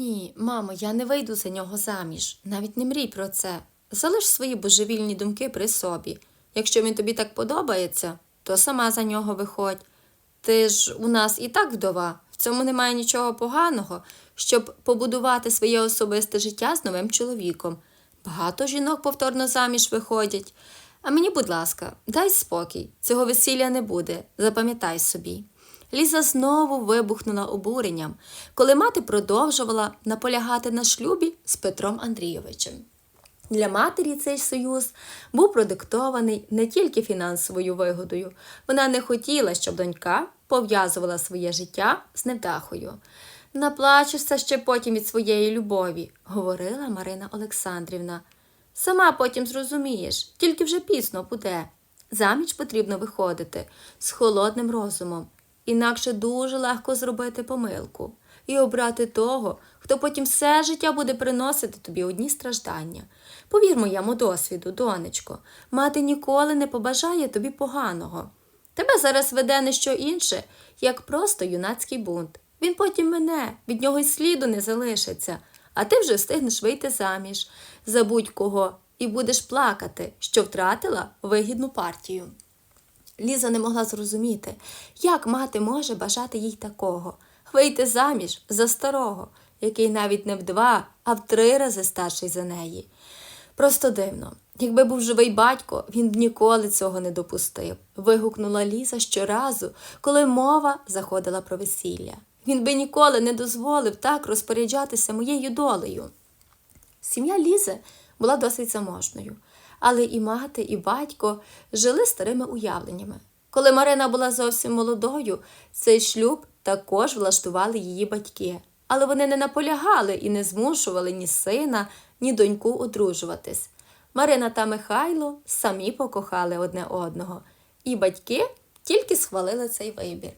Ні, мамо, я не вийду за нього заміж. Навіть не мрій про це. Залиш свої божевільні думки при собі. Якщо він тобі так подобається, то сама за нього виходь. Ти ж у нас і так вдова, в цьому немає нічого поганого, щоб побудувати своє особисте життя з новим чоловіком. Багато жінок повторно заміж виходять. А мені, будь ласка, дай спокій, цього весілля не буде, запам'ятай собі. Ліза знову вибухнула обуренням, коли мати продовжувала наполягати на шлюбі з Петром Андрійовичем. Для матері цей союз був продиктований не тільки фінансовою вигодою. Вона не хотіла, щоб донька пов'язувала своє життя з невдахою. Наплачешся ще потім від своєї любові, говорила Марина Олександрівна. Сама потім зрозумієш, тільки вже пізно буде. Заміж потрібно виходити з холодним розумом, інакше дуже легко зробити помилку і обрати того, хто потім все життя буде приносити тобі одні страждання. Повір моєму досвіду, донечко, мати ніколи не побажає тобі поганого. Тебе зараз веде не що інше, як просто юнацький бунт. Він потім мене, від нього й сліду не залишиться, а ти вже встигнеш вийти заміж за будь-кого і будеш плакати, що втратила вигідну партію. Ліза не могла зрозуміти, як мати може бажати їй такого вийти заміж за старого, який навіть не в два, а в три рази старший за неї. Просто дивно. Якби був живий батько, він б ніколи цього не допустив. Вигукнула Ліза щоразу, коли мова заходила про весілля. Він би ніколи не дозволив так розпоряджатися моєю долею. Сім'я Лізи була досить заможною, але і мати, і батько жили старими уявленнями. Коли Марина була зовсім молодою, цей шлюб також влаштували її батьки, але вони не наполягали і не змушували ні сина, ні доньку одружуватись. Марина та Михайло самі покохали одне одного, і батьки тільки схвалили цей вибір.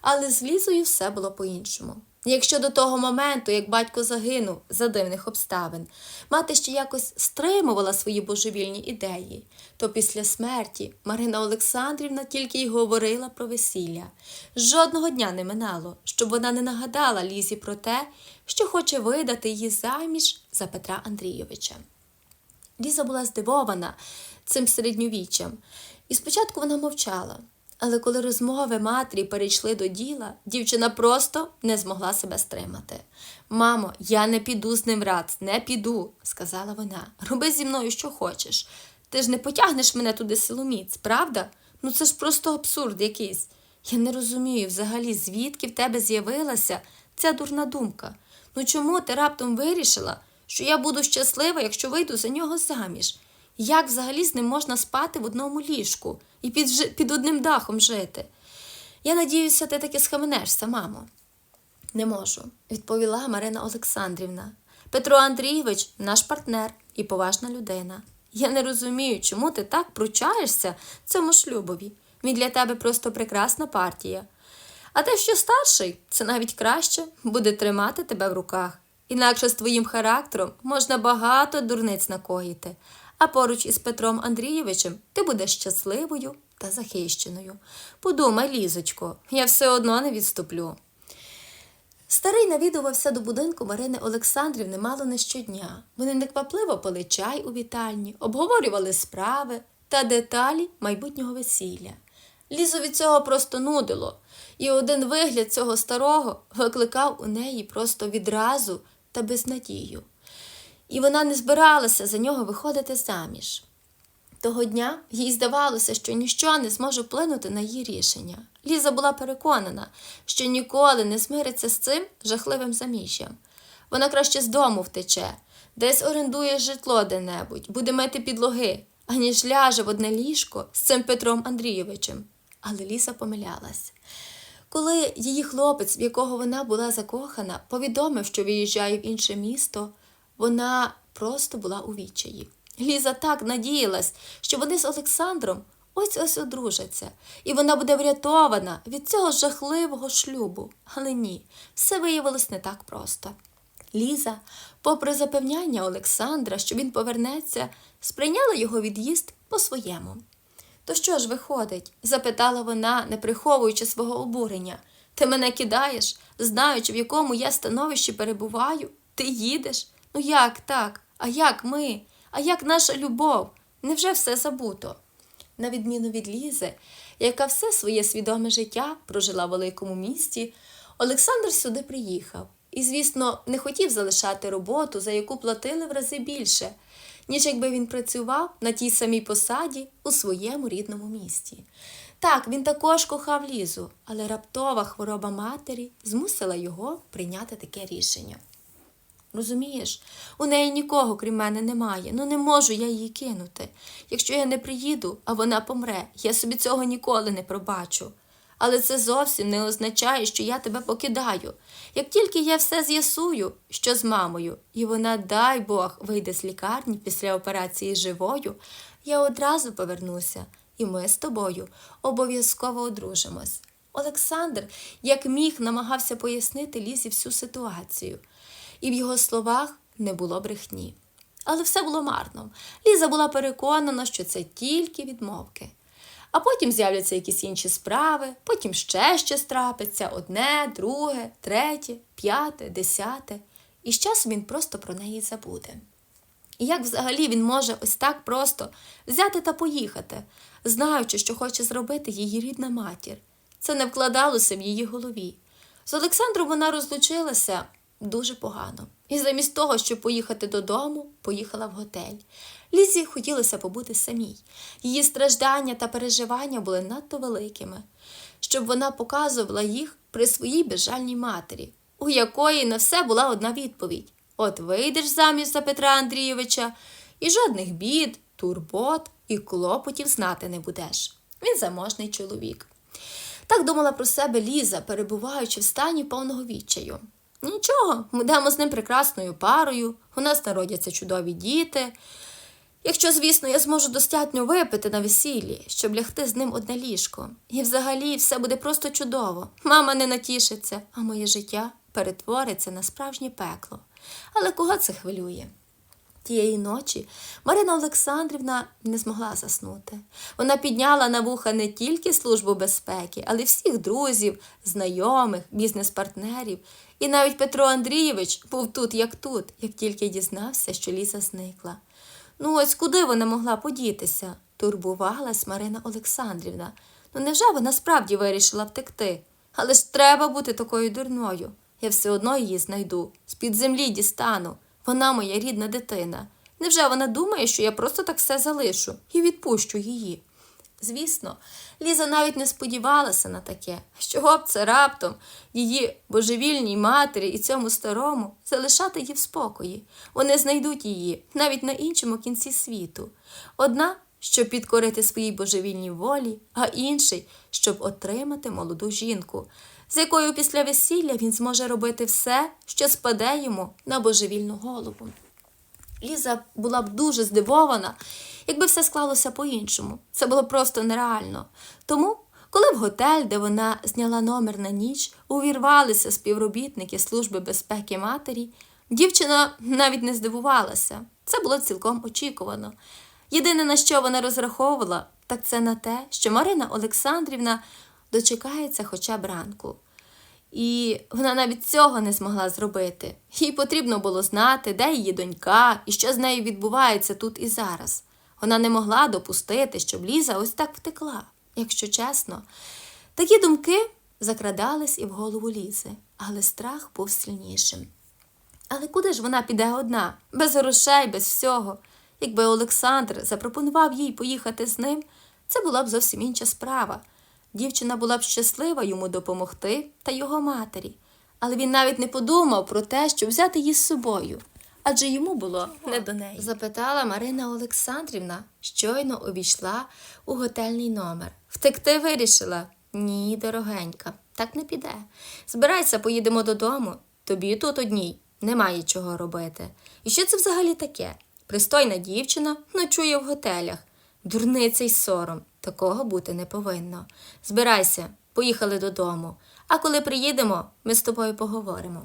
Але з Лізою все було по-іншому. Якщо до того моменту, як батько загинув за дивних обставин, мати ще якось стримувала свої божевільні ідеї, то після смерті Марина Олександрівна тільки й говорила про весілля. Жодного дня не минало, щоб вона не нагадала Лізі про те, що хоче видати її заміж за Петра Андрійовича. Ліза була здивована цим середньовіччям, і спочатку вона мовчала. Але коли розмови матері перейшли до діла, дівчина просто не змогла себе стримати. Мамо, я не піду з ним рад, не піду, сказала вона. Роби зі мною, що хочеш. Ти ж не потягнеш мене туди силоміць, правда? Ну це ж просто абсурд якийсь. Я не розумію взагалі, звідки в тебе з'явилася ця дурна думка. Ну чому ти раптом вирішила, що я буду щаслива, якщо вийду за нього заміж? Як взагалі з ним можна спати в одному ліжку і під, під одним дахом жити? Я надіюся, ти таки схаменешся, мамо. Не можу, відповіла Марина Олександрівна. Петро Андрійович наш партнер і поважна людина. Я не розумію, чому ти так пручаєшся цьому шлюбові. Він для тебе просто прекрасна партія. А те, що старший, це навіть краще буде тримати тебе в руках. Інакше з твоїм характером можна багато дурниць накоїти, а поруч із Петром Андрійовичем ти будеш щасливою та захищеною. Подумай, Лізочко, я все одно не відступлю. Старий навідувався до будинку Марини Олександрівни мало не щодня. Вони неквапливо пили чай у вітальні, обговорювали справи та деталі майбутнього весілля. Лізу від цього просто нудило, і один вигляд цього старого викликав у неї просто відразу та безнадію. І вона не збиралася за нього виходити заміж. Того дня їй здавалося, що ніщо не зможе вплинути на її рішення. Ліза була переконана, що ніколи не змириться з цим жахливим заміжжям. Вона краще з дому втече, десь орендує житло де-небудь, буде мити підлоги, аніж ляже в одне ліжко з цим Петром Андрійовичем. Але Ліза помилялась. Коли її хлопець, в якого вона була закохана, повідомив, що виїжджає в інше місто, вона просто була у відчаї. Ліза так надіялась, що вони з Олександром ось ось одружаться, і вона буде врятована від цього жахливого шлюбу. Але ні, все виявилось не так просто. Ліза, попри запевняння Олександра, що він повернеться, сприйняла його від'їзд по-своєму. То що ж виходить? запитала вона, не приховуючи свого обурення. Ти мене кидаєш, знаючи, в якому я становищі перебуваю? Ти їдеш? Ну як так? А як ми? А як наша любов? Невже все забуто? На відміну від Лізи, яка все своє свідоме життя прожила в великому місті, Олександр сюди приїхав і, звісно, не хотів залишати роботу, за яку платили в рази більше, ніж якби він працював на тій самій посаді у своєму рідному місті. Так, він також кохав Лізу, але раптова хвороба матері змусила його прийняти таке рішення. Розумієш, у неї нікого, крім мене, немає. Ну не можу я її кинути. Якщо я не приїду, а вона помре, я собі цього ніколи не пробачу. Але це зовсім не означає, що я тебе покидаю. Як тільки я все з'ясую, що з мамою, і вона, дай Бог, вийде з лікарні після операції живою, я одразу повернуся, і ми з тобою обов'язково одружимось. Олександр, як міг, намагався пояснити Лізі всю ситуацію і в його словах не було брехні. Але все було марно. Ліза була переконана, що це тільки відмовки. А потім з'являться якісь інші справи, потім ще щось трапиться одне, друге, третє, п'яте, десяте. І з часом він просто про неї забуде. І як взагалі він може ось так просто взяти та поїхати, знаючи, що хоче зробити її рідна матір? Це не вкладалося в її голові. З Олександром вона розлучилася дуже погано. І замість того, щоб поїхати додому, поїхала в готель. Лізі хотілося побути самій. Її страждання та переживання були надто великими, щоб вона показувала їх при своїй безжальній матері, у якої на все була одна відповідь: От вийдеш заміж за Петра Андрійовича, і жодних бід, турбот і клопотів знати не будеш. Він заможний чоловік. Так думала про себе Ліза, перебуваючи в стані повного відчаю. Нічого, ми з ним прекрасною парою, у нас народяться чудові діти. Якщо, звісно, я зможу достатньо випити на весіллі, щоб лягти з ним одне ліжко. І взагалі все буде просто чудово. Мама не натішиться, а моє життя перетвориться на справжнє пекло. Але кого це хвилює? Тієї ночі Марина Олександрівна не змогла заснути. Вона підняла на вуха не тільки службу безпеки, але й всіх друзів, знайомих, бізнес-партнерів. І навіть Петро Андрійович був тут, як тут, як тільки дізнався, що Ліза зникла. Ну ось куди вона могла подітися? турбувалась Марина Олександрівна. Ну невже вона справді вирішила втекти? Але ж треба бути такою дурною. Я все одно її знайду, з-під землі дістану. Вона моя рідна дитина. Невже вона думає, що я просто так все залишу і відпущу її? Звісно, Ліза навіть не сподівалася на таке, чого б це раптом її божевільній матері і цьому старому залишати її в спокої. Вони знайдуть її навіть на іншому кінці світу. Одна, щоб підкорити своїй божевільній волі, а інший, щоб отримати молоду жінку, з якою після весілля він зможе робити все, що спаде йому на божевільну голову. Ліза була б дуже здивована, якби все склалося по-іншому. Це було просто нереально. Тому, коли в готель, де вона зняла номер на ніч, увірвалися співробітники Служби безпеки матері, дівчина навіть не здивувалася. Це було цілком очікувано. Єдине, на що вона розраховувала, так це на те, що Марина Олександрівна дочекається хоча б ранку. І вона навіть цього не змогла зробити. Їй потрібно було знати, де її донька і що з нею відбувається тут і зараз. Вона не могла допустити, щоб Ліза ось так втекла. Якщо чесно, такі думки закрадались і в голову Лізи, але страх був сильнішим. Але куди ж вона піде одна, без грошей, без всього? Якби Олександр запропонував їй поїхати з ним, це була б зовсім інша справа. Дівчина була б щаслива йому допомогти та його матері, але він навіть не подумав про те, щоб взяти її з собою, адже йому було не до неї. Запитала Марина Олександрівна, щойно увійшла у готельний номер. Втекти вирішила? Ні, дорогенька, так не піде. Збирайся, поїдемо додому. Тобі тут одній немає чого робити. І що це взагалі таке? Пристойна дівчина ночує в готелях. Дурниця й сором. Такого бути не повинно. Збирайся, поїхали додому. А коли приїдемо, ми з тобою поговоримо.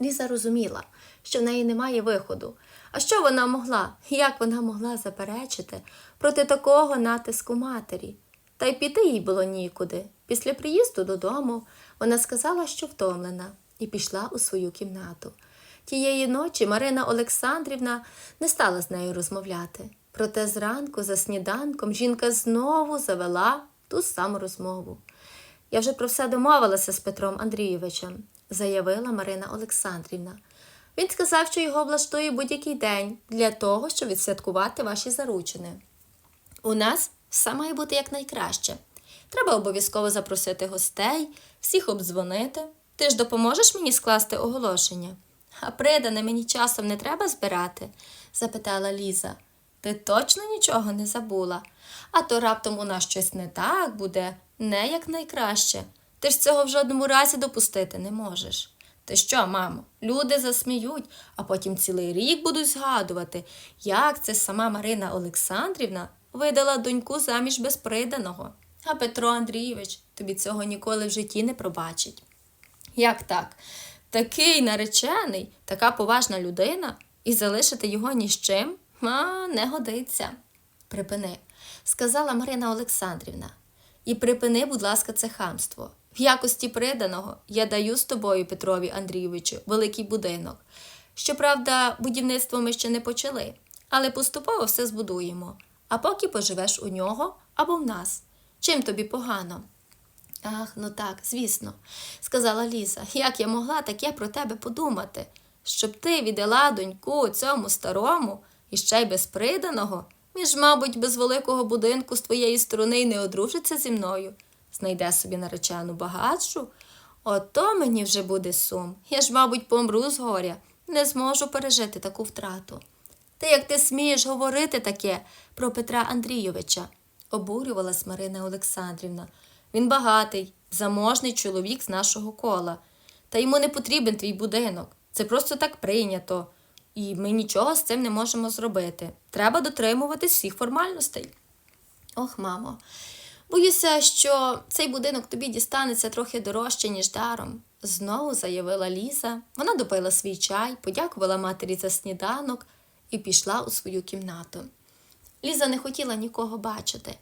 Ліза розуміла, що в неї немає виходу. А що вона могла, як вона могла заперечити проти такого натиску матері? Та й піти їй було нікуди. Після приїзду додому вона сказала, що втомлена, і пішла у свою кімнату. Тієї ночі Марина Олександрівна не стала з нею розмовляти. Проте зранку, за сніданком, жінка знову завела ту саму розмову. Я вже про все домовилася з Петром Андрійовичем, заявила Марина Олександрівна. Він сказав, що його влаштує будь-який день для того, щоб відсвяткувати ваші заручини. У нас все має бути якнайкраще. Треба обов'язково запросити гостей, всіх обдзвонити. Ти ж допоможеш мені скласти оголошення? А придане мені часом не треба збирати? запитала Ліза. Ти точно нічого не забула, а то раптом у нас щось не так буде, не якнайкраще. Ти ж цього в жодному разі допустити не можеш. Ти що, мамо, люди засміють, а потім цілий рік будуть згадувати, як це сама Марина Олександрівна видала доньку заміж без приданого. А Петро Андрійович тобі цього ніколи в житті не пробачить. Як так? Такий наречений, така поважна людина, і залишити його ні з чим? А, не годиться. Припини, сказала Марина Олександрівна. І припини, будь ласка, це хамство. В якості приданого я даю з тобою, Петрові Андрійовичу, великий будинок. Щоправда, будівництво ми ще не почали, але поступово все збудуємо, а поки поживеш у нього або в нас. Чим тобі погано? Ах, ну так, звісно, сказала Ліза. Як я могла таке про тебе подумати, щоб ти віддала доньку цьому старому і ще й без приданого, він ж, мабуть, без великого будинку з твоєї сторони й не одружиться зі мною, знайде собі наречену багатшу. Ото мені вже буде сум. Я ж, мабуть, помру з горя, не зможу пережити таку втрату. Ти як ти смієш говорити таке про Петра Андрійовича? обурювалась Марина Олександрівна. Він багатий, заможний чоловік з нашого кола. Та йому не потрібен твій будинок. Це просто так прийнято. І ми нічого з цим не можемо зробити. Треба дотримуватись всіх формальностей. Ох, мамо, боюся, що цей будинок тобі дістанеться трохи дорожче, ніж даром, знову заявила Ліза. Вона допила свій чай, подякувала матері за сніданок і пішла у свою кімнату. Ліза не хотіла нікого бачити,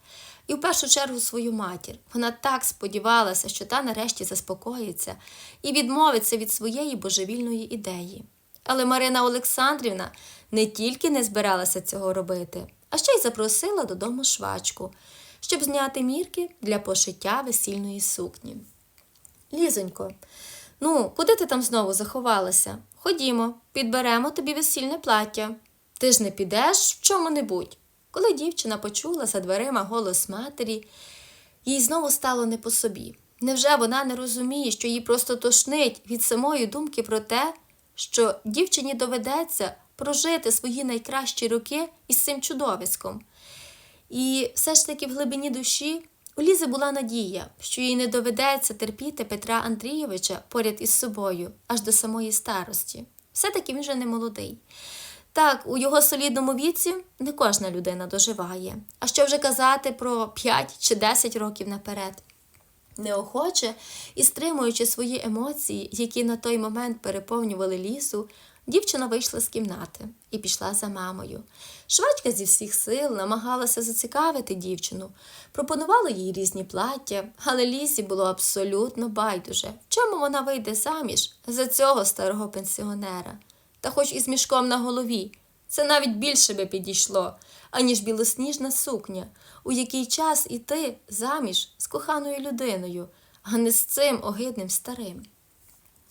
і в першу чергу свою матір. Вона так сподівалася, що та нарешті заспокоїться і відмовиться від своєї божевільної ідеї. Але Марина Олександрівна не тільки не збиралася цього робити, а ще й запросила додому швачку, щоб зняти мірки для пошиття весільної сукні. Лізонько, ну, куди ти там знову заховалася? Ходімо, підберемо тобі весільне плаття. Ти ж не підеш в чому-небудь. Коли дівчина почула за дверима голос матері, їй знову стало не по собі. Невже вона не розуміє, що їй просто тошнить від самої думки про те, що дівчині доведеться прожити свої найкращі роки із цим чудовиськом? І все ж таки в глибині душі у Лізи була надія, що їй не доведеться терпіти Петра Андрійовича поряд із собою аж до самої старості. Все-таки він вже не молодий. Так, у його солідному віці не кожна людина доживає. А що вже казати про 5 чи 10 років наперед? Неохоче і стримуючи свої емоції, які на той момент переповнювали лісу, дівчина вийшла з кімнати і пішла за мамою. Швачка зі всіх сил намагалася зацікавити дівчину, пропонувала їй різні плаття, але лісі було абсолютно байдуже, в чому вона вийде заміж за цього старого пенсіонера та хоч із мішком на голові. Це навіть більше би підійшло, аніж білосніжна сукня, у який час іти заміж з коханою людиною, а не з цим огидним старим.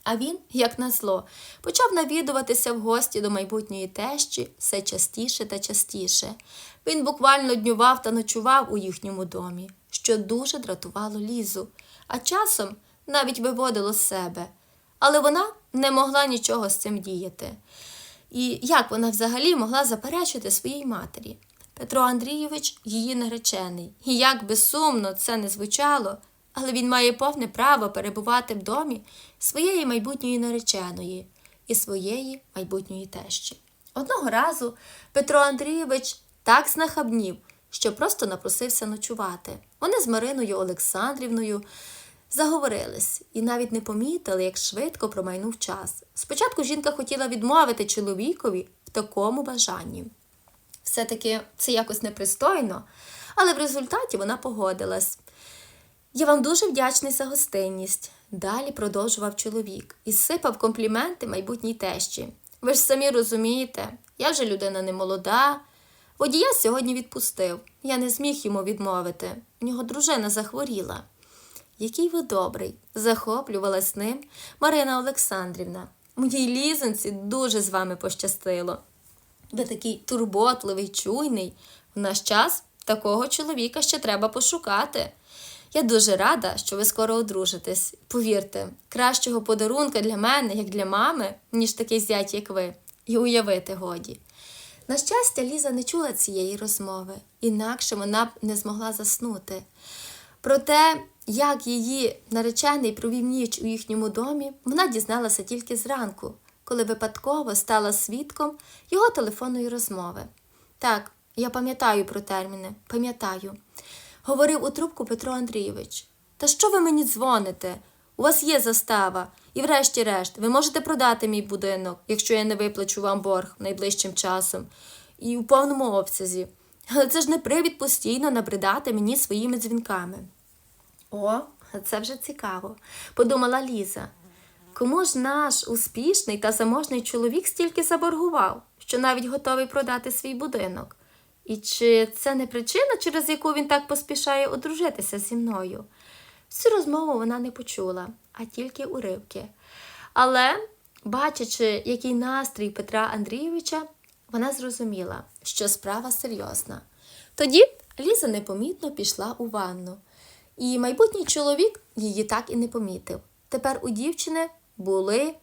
А він, як назло, почав навідуватися в гості до майбутньої тещі все частіше та частіше. Він буквально днював та ночував у їхньому домі, що дуже дратувало лізу, а часом навіть виводило з себе. Але вона не могла нічого з цим діяти. І як вона взагалі могла заперечити своїй матері? Петро Андрійович її наречений, і як би сумно це не звучало, але він має повне право перебувати в домі своєї майбутньої нареченої і своєї майбутньої тещі. Одного разу Петро Андрійович так знахабнів, що просто напросився ночувати. Вони з Мариною Олександрівною заговорились і навіть не помітили, як швидко промайнув час. Спочатку жінка хотіла відмовити чоловікові в такому бажанні. Все-таки це якось непристойно, але в результаті вона погодилась. Я вам дуже вдячний за гостинність, далі продовжував чоловік і сипав компліменти майбутній тещі. Ви ж самі розумієте, я вже людина не молода. Водія сьогодні відпустив. Я не зміг йому відмовити. У нього дружина захворіла. Який ви добрий, захоплювалась ним Марина Олександрівна. Моїй лізонці дуже з вами пощастило. Ви такий турботливий, чуйний. В наш час такого чоловіка ще треба пошукати. Я дуже рада, що ви скоро одружитесь. Повірте, кращого подарунка для мене, як для мами, ніж такий зять, як ви, і уявити годі. На щастя, Ліза не чула цієї розмови, інакше вона б не змогла заснути. Про те, як її наречений провів ніч у їхньому домі, вона дізналася тільки зранку, коли випадково стала свідком його телефонної розмови. Так, я пам'ятаю про терміни, пам'ятаю. Говорив у трубку Петро Андрійович. Та що ви мені дзвоните? У вас є застава, і врешті-решт, ви можете продати мій будинок, якщо я не виплачу вам борг найближчим часом, і у повному обсязі. Але це ж не привід постійно набридати мені своїми дзвінками. О, це вже цікаво, подумала Ліза. Кому ж наш успішний та заможний чоловік стільки заборгував, що навіть готовий продати свій будинок? І чи це не причина, через яку він так поспішає одружитися зі мною? Всю розмову вона не почула, а тільки уривки. Але, бачачи, який настрій Петра Андрійовича, вона зрозуміла, що справа серйозна. Тоді Ліза непомітно пішла у ванну, і майбутній чоловік її так і не помітив. Тепер у дівчини були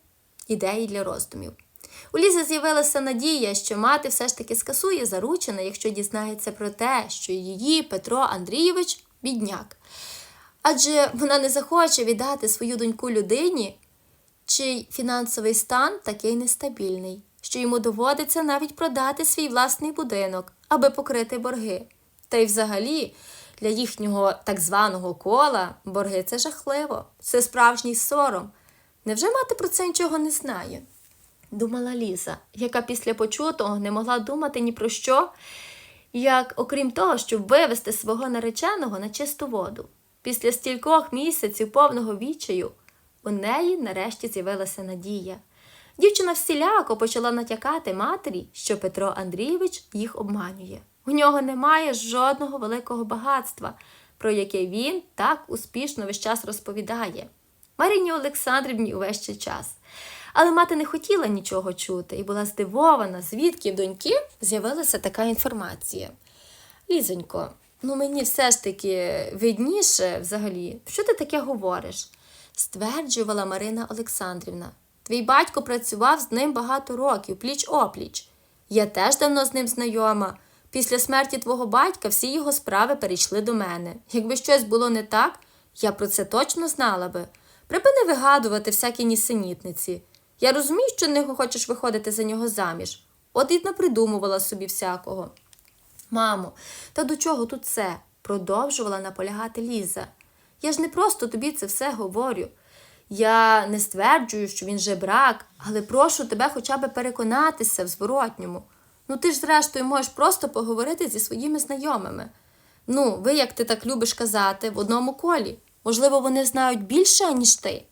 ідеї для роздумів. У Лізи з'явилася надія, що мати все ж таки скасує заручене, якщо дізнається про те, що її Петро Андрійович бідняк. Адже вона не захоче віддати свою доньку людині, чий фінансовий стан такий нестабільний, що йому доводиться навіть продати свій власний будинок, аби покрити борги. Та й взагалі, для їхнього так званого кола борги це жахливо, це справжній сором. Невже мати про це нічого не знає? Думала Ліза, яка після почутого не могла думати ні про що, як окрім того, щоб вивести свого нареченого на чисту воду. Після стількох місяців повного відчаю у неї нарешті з'явилася надія. Дівчина всіляко почала натякати матері, що Петро Андрійович їх обманює. У нього немає жодного великого багатства, про яке він так успішно весь час розповідає. Маріні Олександрівні увесь цей час. Але мати не хотіла нічого чути і була здивована, звідки в доньки з'явилася така інформація. Лізонько, ну мені все ж таки видніше взагалі, що ти таке говориш? стверджувала Марина Олександрівна. Твій батько працював з ним багато років, пліч опліч. Я теж давно з ним знайома. Після смерті твого батька всі його справи перейшли до мене. Якби щось було не так, я про це точно знала би. Припини вигадувати всякі нісенітниці. Я розумію, що не хочеш виходити за нього заміж. От і напридумувала собі всякого. Мамо, та до чого тут це? продовжувала наполягати Ліза. Я ж не просто тобі це все говорю. Я не стверджую, що він жебрак, але прошу тебе хоча б переконатися в зворотньому. Ну ти ж, зрештою, можеш просто поговорити зі своїми знайомими. Ну, ви, як ти так любиш казати, в одному колі. Можливо, вони знають більше, ніж ти.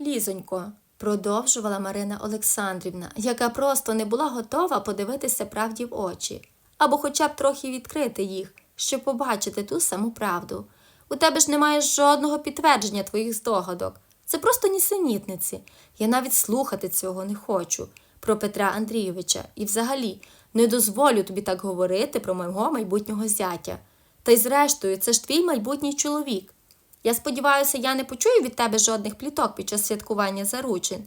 Лізонько, продовжувала Марина Олександрівна, яка просто не була готова подивитися правді в очі, або хоча б трохи відкрити їх, щоб побачити ту саму правду. У тебе ж немає жодного підтвердження твоїх здогадок. Це просто нісенітниці. Я навіть слухати цього не хочу про Петра Андрійовича і взагалі не дозволю тобі так говорити про мого майбутнього зятя. Та й зрештою, це ж твій майбутній чоловік. Я сподіваюся, я не почую від тебе жодних пліток під час святкування заручин.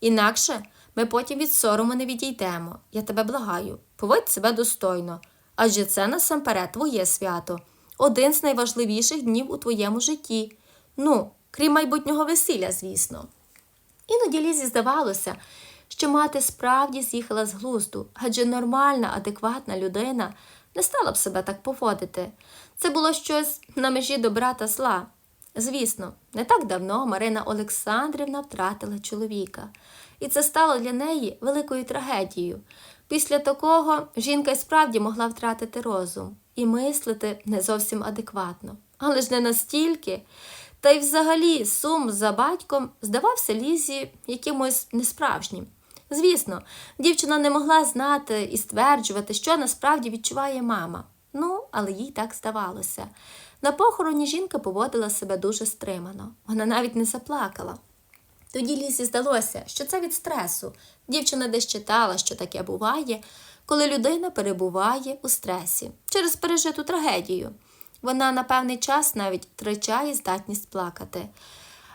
Інакше ми потім від сорому не відійдемо. Я тебе благаю, поводь себе достойно, адже це насамперед твоє свято, один з найважливіших днів у твоєму житті. Ну, крім майбутнього весілля, звісно. Іноді Лізі здавалося, що мати справді з'їхала з глузду, адже нормальна, адекватна людина не стала б себе так поводити. Це було щось на межі добра та зла. Звісно, не так давно Марина Олександрівна втратила чоловіка, і це стало для неї великою трагедією. Після такого жінка й справді могла втратити розум і мислити не зовсім адекватно, але ж не настільки. Та й взагалі сум за батьком здавався Лізі якимось несправжнім. Звісно, дівчина не могла знати і стверджувати, що насправді відчуває мама. Ну, але їй так здавалося. На похороні жінка поводила себе дуже стримано. Вона навіть не заплакала. Тоді Лізі здалося, що це від стресу. Дівчина десь читала, що таке буває, коли людина перебуває у стресі через пережиту трагедію. Вона на певний час навіть втрачає здатність плакати.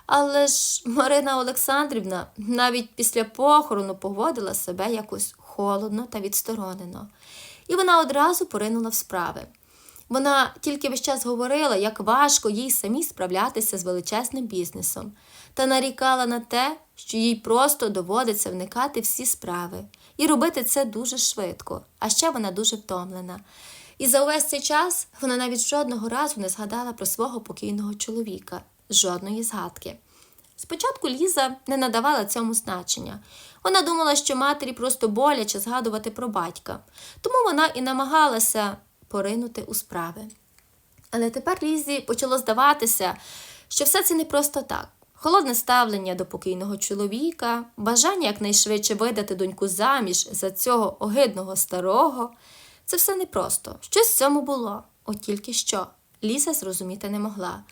Але ж Марина Олександрівна навіть після похорону поводила себе якось холодно та відсторонено. І вона одразу поринула в справи. Вона тільки весь час говорила, як важко їй самій справлятися з величезним бізнесом, та нарікала на те, що їй просто доводиться вникати всі справи і робити це дуже швидко, а ще вона дуже втомлена. І за увесь цей час вона навіть жодного разу не згадала про свого покійного чоловіка, жодної згадки. Спочатку Ліза не надавала цьому значення. Вона думала, що матері просто боляче згадувати про батька, тому вона і намагалася поринути у справи. Але тепер Лізі почало здаватися, що все це не просто так. Холодне ставлення до покійного чоловіка, бажання якнайшвидше видати доньку заміж за цього огидного старого. Це все непросто. Щось в цьому було, от тільки що. Ліза зрозуміти не могла.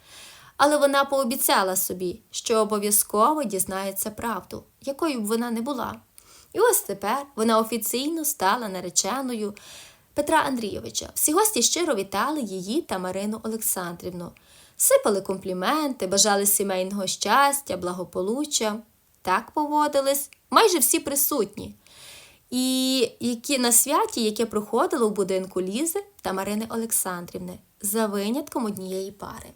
Але вона пообіцяла собі, що обов'язково дізнається правду, якою б вона не була. І ось тепер вона офіційно стала нареченою Петра Андрійовича. Всі гості щиро вітали її та Марину Олександрівну, сипали компліменти, бажали сімейного щастя, благополуччя. Так поводились майже всі присутні. І які на святі, яке проходило в будинку Лізи та Марини Олександрівни, за винятком однієї пари.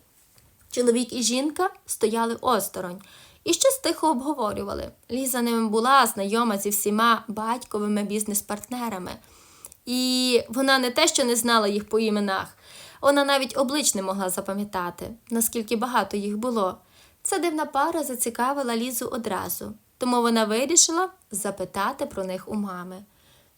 Чоловік і жінка стояли осторонь і щось тихо обговорювали. Ліза ними була знайома зі всіма батьковими бізнес-партнерами, і вона не те, що не знала їх по іменах, вона навіть облич не могла запам'ятати, наскільки багато їх було. Ця дивна пара зацікавила Лізу одразу, тому вона вирішила запитати про них у мами.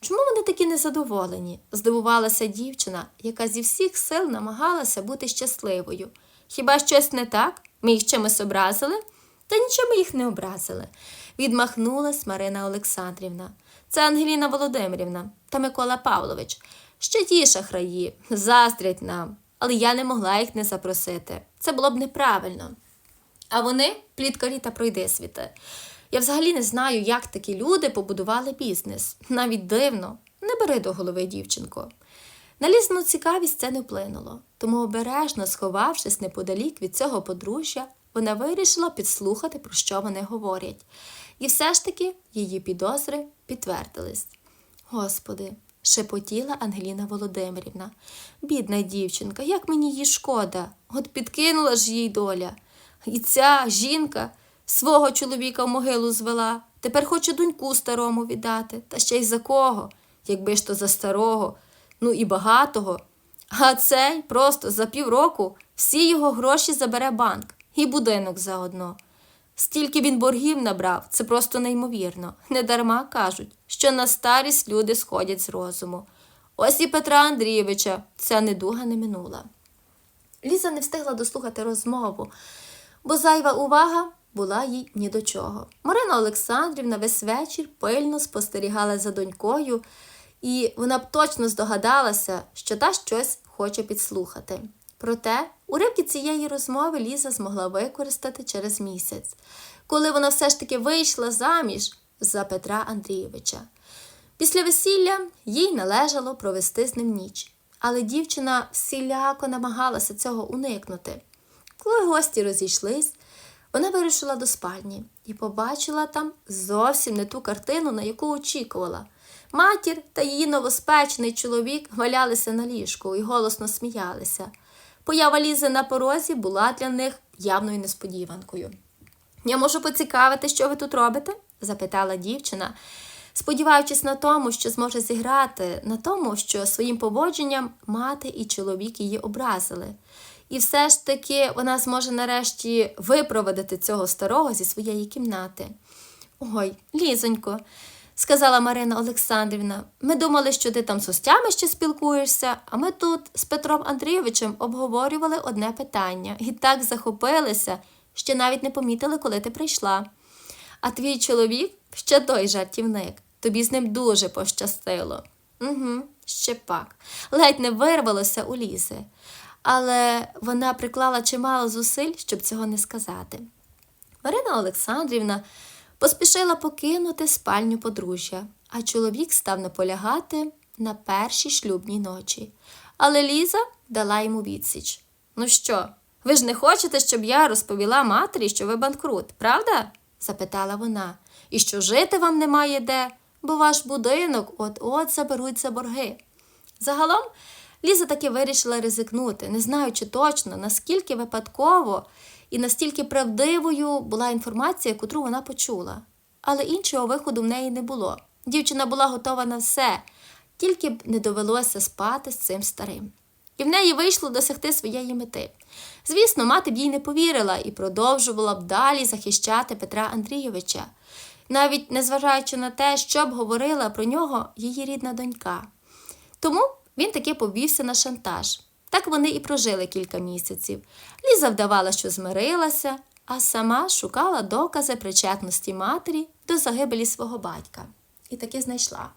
Чому вони такі незадоволені? здивувалася дівчина, яка зі всіх сил намагалася бути щасливою. Хіба щось не так? Ми їх чимось образили? Та нічого ми їх не образили, відмахнулась Марина Олександрівна. Це Ангеліна Володимирівна та Микола Павлович. Ще ті шахраї, заздрять нам, але я не могла їх не запросити. Це було б неправильно. А вони пліткарі та пройдисвіти. Я взагалі не знаю, як такі люди побудували бізнес. Навіть дивно, не бери до голови, дівчинко. На лізну цікавість це не вплинуло, тому обережно сховавшись неподалік від цього подружжя, вона вирішила підслухати, про що вони говорять. І все ж таки її підозри підтвердились. Господи, шепотіла Ангеліна Володимирівна. Бідна дівчинка, як мені їй шкода, от підкинула ж їй доля. І ця жінка свого чоловіка в могилу звела, тепер хоче доньку старому віддати, та ще й за кого, якби ж то за старого, ну і багатого. А цей просто за півроку всі його гроші забере банк і будинок заодно. Стільки він боргів набрав, це просто неймовірно. Недарма кажуть, що на старість люди сходять з розуму. Ось і Петра Андрійовича ця недуга не минула. Ліза не встигла дослухати розмову, бо зайва увага була їй ні до чого. Марина Олександрівна весь вечір пильно спостерігала за донькою, і вона б точно здогадалася, що та щось хоче підслухати. Проте уривки цієї розмови Ліза змогла використати через місяць, коли вона все ж таки вийшла заміж за Петра Андрійовича. Після весілля їй належало провести з ним ніч, але дівчина всіляко намагалася цього уникнути. Коли гості розійшлись, вона вирушила до спальні і побачила там зовсім не ту картину, на яку очікувала. Матір та її новоспечений чоловік валялися на ліжку і голосно сміялися. Поява Лізи на порозі була для них явною несподіванкою. Я можу поцікавити, що ви тут робите? запитала дівчина, сподіваючись на тому, що зможе зіграти, на тому, що своїм поводженням мати і чоловік її образили. І все ж таки вона зможе нарешті випроводити цього старого зі своєї кімнати. Ой, лізонько, сказала Марина Олександрівна, ми думали, що ти там з гостями ще спілкуєшся, а ми тут з Петром Андрійовичем обговорювали одне питання і так захопилися, що навіть не помітили, коли ти прийшла. А твій чоловік Ще той жартівник. Тобі з ним дуже пощастило. Угу, ще пак. Ледь не вирвалося у Лізи. Але вона приклала чимало зусиль, щоб цього не сказати. Марина Олександрівна поспішила покинути спальню подружжя, а чоловік став наполягати на першій шлюбній ночі. Але Ліза дала йому відсіч. Ну що, ви ж не хочете, щоб я розповіла матері, що ви банкрут, правда? запитала вона. І що жити вам немає де, бо ваш будинок от-от заберуть за борги. Загалом Ліза таки вирішила ризикнути, не знаючи точно, наскільки випадково і настільки правдивою була інформація, котру вона почула. Але іншого виходу в неї не було. Дівчина була готова на все, тільки б не довелося спати з цим старим. І в неї вийшло досягти своєї мети. Звісно, мати б їй не повірила і продовжувала б далі захищати Петра Андрійовича, навіть незважаючи на те, що б говорила про нього її рідна донька. Тому він таки повівся на шантаж. Так вони і прожили кілька місяців. Ліза вдавала, що змирилася, а сама шукала докази причетності матері до загибелі свого батька. І таки знайшла.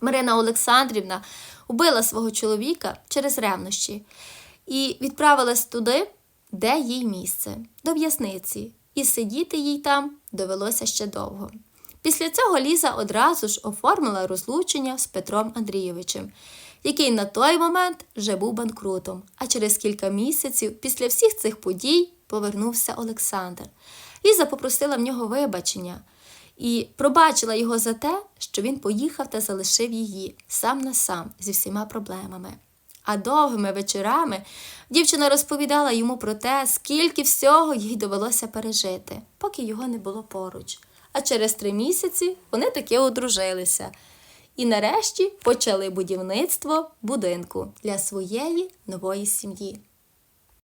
Марина Олександрівна убила свого чоловіка через ревнощі і відправилась туди, де їй місце, до в'язниці, і сидіти їй там довелося ще довго. Після цього Ліза одразу ж оформила розлучення з Петром Андрійовичем, який на той момент вже був банкрутом, а через кілька місяців після всіх цих подій повернувся Олександр. Ліза попросила в нього вибачення і пробачила його за те, що він поїхав та залишив її сам на сам зі всіма проблемами. А довгими вечорами дівчина розповідала йому про те, скільки всього їй довелося пережити, поки його не було поруч. А через три місяці вони таки одружилися і нарешті почали будівництво будинку для своєї нової сім'ї.